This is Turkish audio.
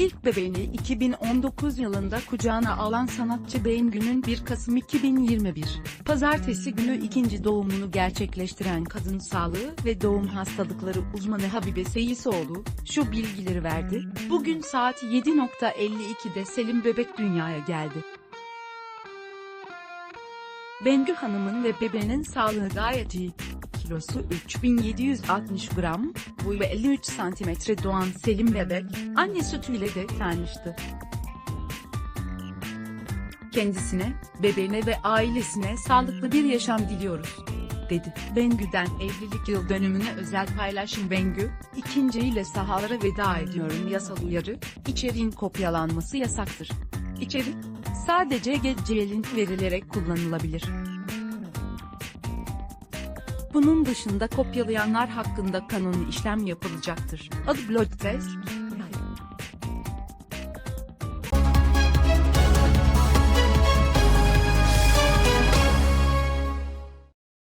İlk bebeğini 2019 yılında kucağına alan sanatçı Bengü'nün 1 Kasım 2021, Pazartesi günü ikinci doğumunu gerçekleştiren kadın sağlığı ve doğum hastalıkları uzmanı Habibe Seyisoğlu, şu bilgileri verdi. Bugün saat 7.52'de Selim bebek dünyaya geldi. Bengü Hanım'ın ve bebeğinin sağlığı gayet iyi. Kilosu 3760 gram, boyu 53 santimetre doğan Selim bebek, anne sütüyle de tanıştı. Kendisine, bebeğine ve ailesine sağlıklı bir yaşam diliyoruz, dedi. Bengü'den evlilik yıl dönümüne özel paylaşım Bengü, ikinciyle sahalara veda ediyorum yasal uyarı, içeriğin kopyalanması yasaktır. İçerik, sadece GCL link verilerek kullanılabilir. Bunun dışında kopyalayanlar hakkında kanuni işlem yapılacaktır. Blood Test,